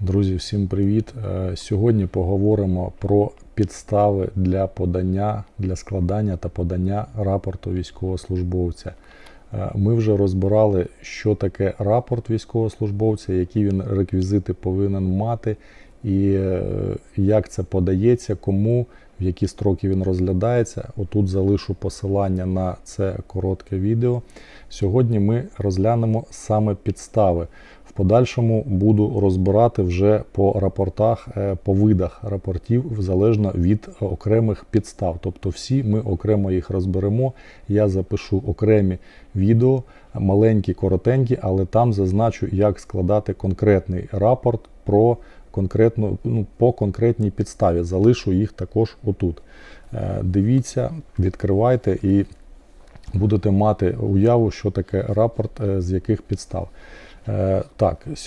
Друзі, всім привіт! Е, Сьогодні поговоримо про підстави для подання, для складання та подання рапорту військовослужбовця. Е, Ми вже розбирали, що таке рапорт військовослужбовця, які він реквізити повинен мати, і е, як це подається, кому, в які строки він розглядається. Отут залишу посилання на це коротке відео. Сьогодні ми розглянемо саме підстави. Подальшому буду розбирати вже по рапортах, е, по видах рапортів, залежно від окремих підстав. Тобто всі ми окремо їх розберемо. Я запишу окремі відео, маленькі, коротенькі, але там зазначу, як складати конкретний рапорт про конкретну, ну, по конкретній підставі. Залишу їх також отут. Е, Дивіться, відкривайте і будете мати уяву, що таке рапорт, е, з яких підстав. Е, Так, сьогодні.